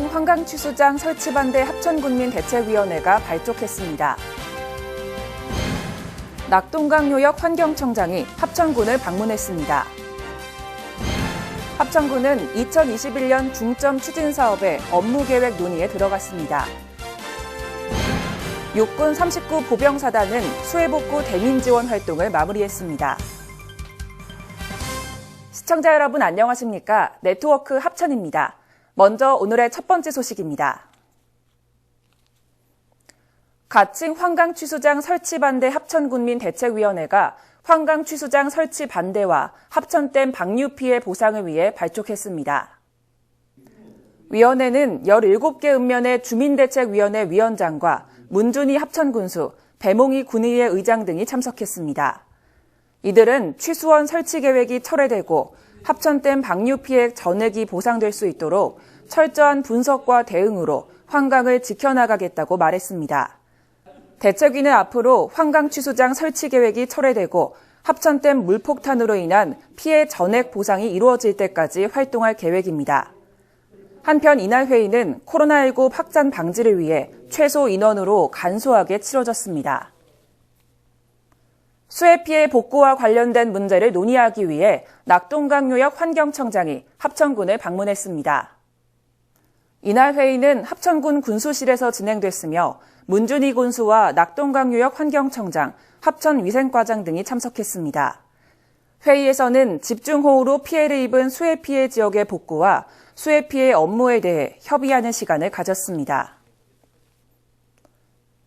가칭 환강취수장 설치 반대 합천군민 대책위원회가 발족했습니다. 낙동강 요역 환경청장이 합천군을 방문했습니다. 합천군은 2021년 중점 추진 사업의 업무 계획 논의에 들어갔습니다. 육군 39 보병사단은 수해복구 대민 지원 활동을 마무리했습니다. 시청자 여러분 안녕하십니까? 네트워크 합천입니다. 먼저 오늘의 첫 번째 소식입니다. 가칭 환강 취수장 설치 반대 합천군민 대책위원회가 환강 취수장 설치 반대와 합천댐 방류 피해 보상을 위해 발족했습니다. 위원회는 17개 읍면의 주민대책위원회 위원장과 문준희 합천군수, 배몽희 군의회 의장 등이 참석했습니다. 이들은 취수원 설치 계획이 철회되고 합천댐 방류 피해 전액이 보상될 수 있도록 철저한 분석과 대응으로 환강을 지켜나가겠다고 말했습니다. 대책위는 앞으로 환강 취수장 설치 계획이 철회되고 합천댐 물폭탄으로 인한 피해 전액 보상이 이루어질 때까지 활동할 계획입니다. 한편 이날 회의는 코로나19 확산 방지를 위해 최소 인원으로 간소하게 치러졌습니다. 수해 피해 복구와 관련된 문제를 논의하기 위해 낙동강요역 환경청장이 합천군을 방문했습니다. 이날 회의는 합천군 군수실에서 진행됐으며 문준희 군수와 낙동강유역 환경청장, 합천위생과장 등이 참석했습니다. 회의에서는 집중호우로 피해를 입은 수해 피해 지역의 복구와 수해 피해 업무에 대해 협의하는 시간을 가졌습니다.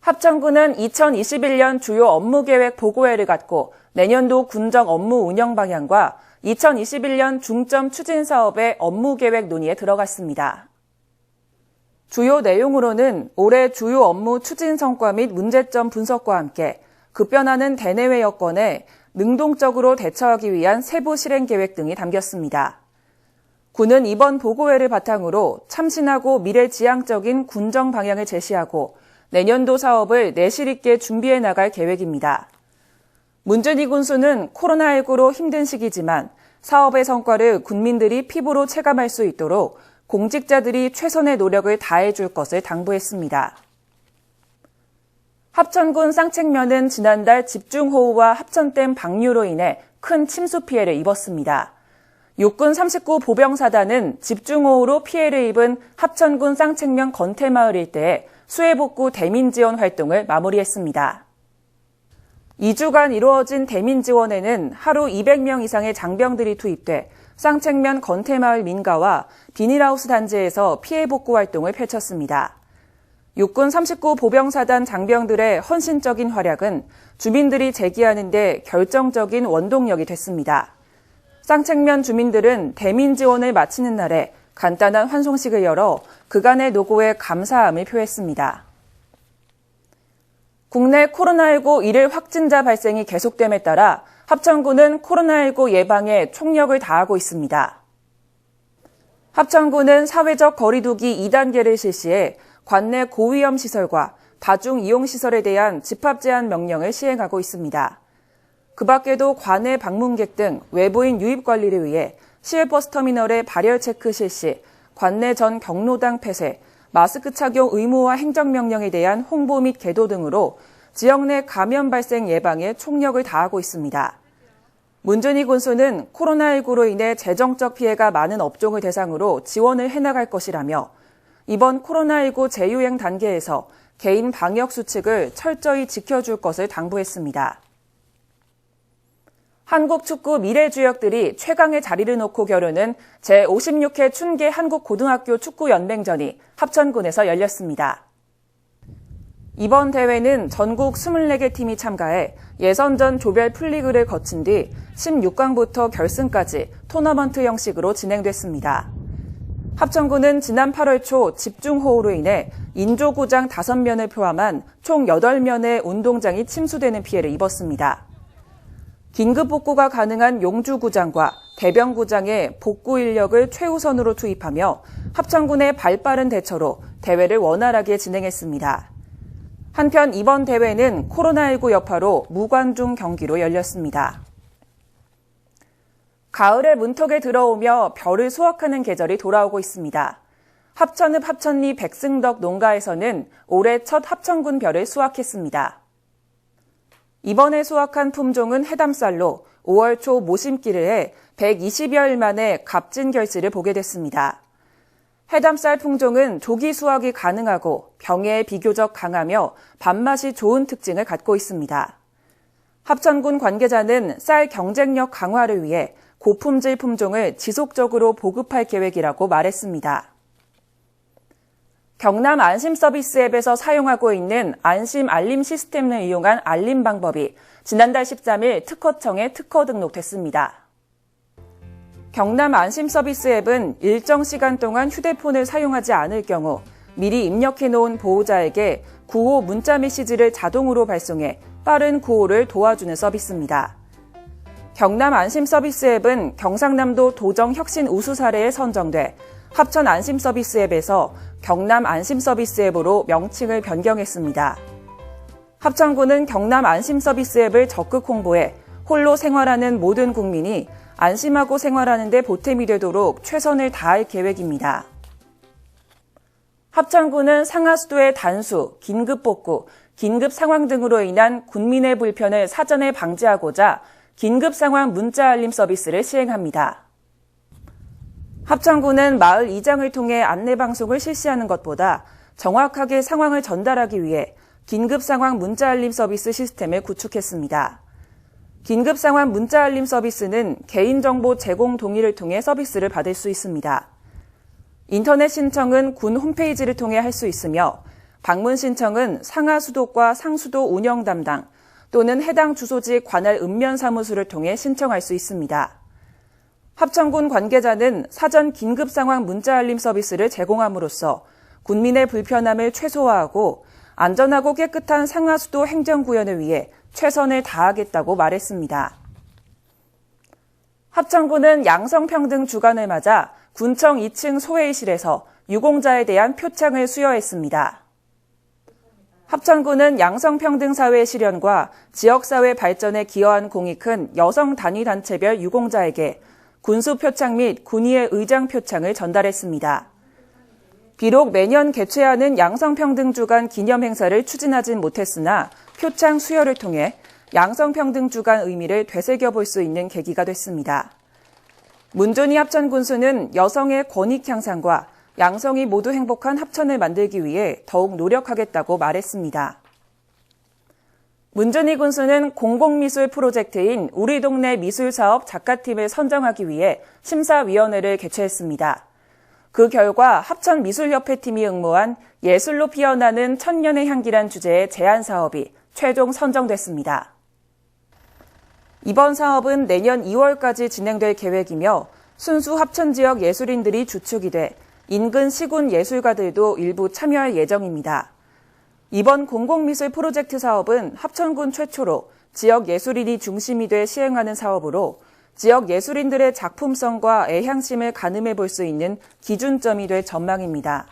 합천군은 2021년 주요 업무 계획 보고회를 갖고 내년도 군정 업무 운영 방향과 2021년 중점 추진 사업의 업무 계획 논의에 들어갔습니다. 주요 내용으로는 올해 주요 업무 추진 성과 및 문제점 분석과 함께 급변하는 대내외 여건에 능동적으로 대처하기 위한 세부 실행 계획 등이 담겼습니다. 군은 이번 보고회를 바탕으로 참신하고 미래지향적인 군정 방향을 제시하고 내년도 사업을 내실 있게 준비해 나갈 계획입니다. 문준희 군수는 코로나19로 힘든 시기지만 사업의 성과를 군민들이 피부로 체감할 수 있도록 공직자들이 최선의 노력을 다해 줄 것을 당부했습니다. 합천군 쌍책면은 지난달 집중호우와 합천댐 방류로 인해 큰 침수 피해를 입었습니다. 육군 39 보병사단은 집중호우로 피해를 입은 합천군 쌍책면 건태마을 일대에 수해 복구 대민 지원 활동을 마무리했습니다. 2주간 이루어진 대민 지원에는 하루 200명 이상의 장병들이 투입돼 쌍책면 건태마을 민가와 비닐하우스 단지에서 피해 복구 활동을 펼쳤습니다. 육군 39 보병사단 장병들의 헌신적인 활약은 주민들이 제기하는데 결정적인 원동력이 됐습니다. 쌍책면 주민들은 대민 지원을 마치는 날에 간단한 환송식을 열어 그간의 노고에 감사함을 표했습니다. 국내 코로나19 1일 확진자 발생이 계속됨에 따라 합천군은 코로나19 예방에 총력을 다하고 있습니다. 합천군은 사회적 거리두기 2단계를 실시해 관내 고위험 시설과 다중 이용 시설에 대한 집합 제한 명령을 시행하고 있습니다. 그 밖에도 관내 방문객 등 외부인 유입 관리를 위해 시외버스 터미널의 발열 체크 실시, 관내 전 경로당 폐쇄, 마스크 착용 의무화 행정명령에 대한 홍보 및 계도 등으로 지역 내 감염 발생 예방에 총력을 다하고 있습니다. 문준희 군수는 코로나19로 인해 재정적 피해가 많은 업종을 대상으로 지원을 해나갈 것이라며 이번 코로나19 재유행 단계에서 개인 방역 수칙을 철저히 지켜줄 것을 당부했습니다. 한국 축구 미래 주역들이 최강의 자리를 놓고 겨루는 제56회 춘계 한국고등학교 축구연맹전이 합천군에서 열렸습니다. 이번 대회는 전국 24개 팀이 참가해 예선전 조별 풀리그를 거친 뒤 16강부터 결승까지 토너먼트 형식으로 진행됐습니다. 합천군은 지난 8월 초 집중호우로 인해 인조구장 5면을 포함한 총 8면의 운동장이 침수되는 피해를 입었습니다. 긴급 복구가 가능한 용주구장과 대병구장에 복구 인력을 최우선으로 투입하며 합천군의 발빠른 대처로 대회를 원활하게 진행했습니다. 한편 이번 대회는 코로나19 여파로 무관중 경기로 열렸습니다. 가을의 문턱에 들어오며 별을 수확하는 계절이 돌아오고 있습니다. 합천읍 합천리 백승덕 농가에서는 올해 첫 합천군 별을 수확했습니다. 이번에 수확한 품종은 해담쌀로 5월 초 모심기를 해 120여일 만에 값진 결실을 보게 됐습니다. 해담쌀 품종은 조기 수확이 가능하고 병해에 비교적 강하며 밥맛이 좋은 특징을 갖고 있습니다. 합천군 관계자는 쌀 경쟁력 강화를 위해 고품질 품종을 지속적으로 보급할 계획이라고 말했습니다. 경남 안심 서비스 앱에서 사용하고 있는 안심 알림 시스템을 이용한 알림 방법이 지난달 13일 특허청에 특허 등록됐습니다. 경남 안심 서비스 앱은 일정 시간 동안 휴대폰을 사용하지 않을 경우 미리 입력해 놓은 보호자에게 구호 문자 메시지를 자동으로 발송해 빠른 구호를 도와주는 서비스입니다. 경남 안심 서비스 앱은 경상남도 도정 혁신 우수 사례에 선정돼 합천 안심 서비스 앱에서 경남 안심 서비스 앱으로 명칭을 변경했습니다. 합천군은 경남 안심 서비스 앱을 적극 홍보해 홀로 생활하는 모든 국민이 안심하고 생활하는 데 보탬이 되도록 최선을 다할 계획입니다. 합천군은 상하수도의 단수, 긴급 복구, 긴급 상황 등으로 인한 군민의 불편을 사전에 방지하고자 긴급 상황 문자 알림 서비스를 시행합니다. 합천군은 마을 이장을 통해 안내 방송을 실시하는 것보다 정확하게 상황을 전달하기 위해 긴급 상황 문자 알림 서비스 시스템을 구축했습니다. 긴급 상황 문자 알림 서비스는 개인정보 제공 동의를 통해 서비스를 받을 수 있습니다. 인터넷 신청은 군 홈페이지를 통해 할 수 있으며 방문 신청은 상하 수도과 상수도 운영 담당 또는 해당 주소지 관할 읍면 사무소를 통해 신청할 수 있습니다. 합천군 관계자는 사전 긴급 상황 문자 알림 서비스를 제공함으로써 군민의 불편함을 최소화하고 안전하고 깨끗한 상하수도 행정 구현을 위해 최선을 다하겠다고 말했습니다. 합천군은 양성평등 주간을 맞아 군청 2층 소회의실에서 유공자에 대한 표창을 수여했습니다. 합천군은 양성평등 사회 실현과 지역사회 발전에 기여한 공이 큰 여성 단위 단체별 유공자에게 군수 표창 및 군의회 의장 표창을 전달했습니다. 비록 매년 개최하는 양성평등 주간 기념 행사를 추진하진 못했으나 표창 수여를 통해 양성평등 주간 의미를 되새겨 볼 수 있는 계기가 됐습니다. 문준희 합천군수는 여성의 권익 향상과 양성이 모두 행복한 합천을 만들기 위해 더욱 노력하겠다고 말했습니다. 문준희 군수는 공공미술 프로젝트인 우리 동네 미술사업 작가팀을 선정하기 위해 심사위원회를 개최했습니다. 그 결과 합천미술협회 팀이 응모한 예술로 피어나는 천년의 향기란 주제의 제안 사업이 최종 선정됐습니다. 이번 사업은 내년 2월까지 진행될 계획이며 순수 합천 지역 예술인들이 주축이 돼 인근 시군 예술가들도 일부 참여할 예정입니다. 이번 공공미술 프로젝트 사업은 합천군 최초로 지역 예술인이 중심이 돼 시행하는 사업으로 지역 예술인들의 작품성과 애향심을 가늠해 볼 수 있는 기준점이 될 전망입니다.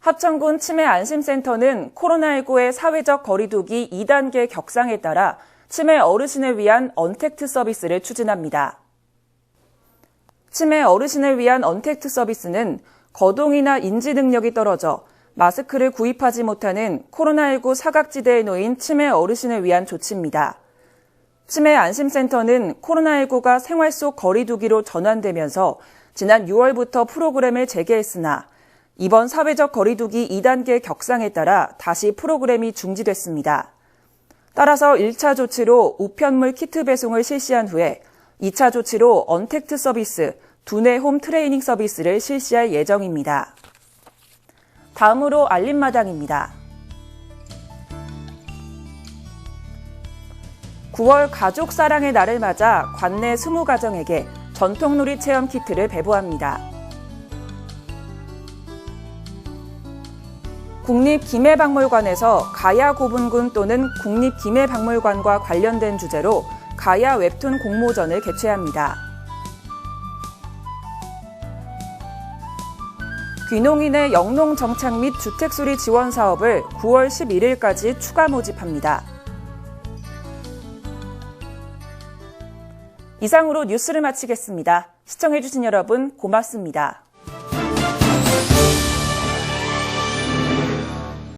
합천군 치매 안심센터는 코로나19의 사회적 거리두기 2단계 격상에 따라 치매 어르신을 위한 언택트 서비스를 추진합니다. 치매 어르신을 위한 언택트 서비스는 거동이나 인지 능력이 떨어져 마스크를 구입하지 못하는 코로나19 사각지대에 놓인 치매 어르신을 위한 조치입니다. 치매 안심센터는 코로나19가 생활 속 거리두기로 전환되면서 지난 6월부터 프로그램을 재개했으나 이번 사회적 거리두기 2단계 격상에 따라 다시 프로그램이 중지됐습니다. 따라서 1차 조치로 우편물 키트 배송을 실시한 후에 2차 조치로 언택트 서비스, 두뇌 홈 트레이닝 서비스를 실시할 예정입니다. 다음으로 알림마당입니다. 9월 가족 사랑의 날을 맞아 관내 20가정에게 전통놀이 체험 키트를 배부합니다. 국립김해박물관에서 가야 고분군 또는 국립김해박물관과 관련된 주제로 가야 웹툰 공모전을 개최합니다. 귀농인의 영농 정착 및 주택 수리 지원 사업을 9월 11일까지 추가 모집합니다. 이상으로 뉴스를 마치겠습니다. 시청해주신 여러분 고맙습니다.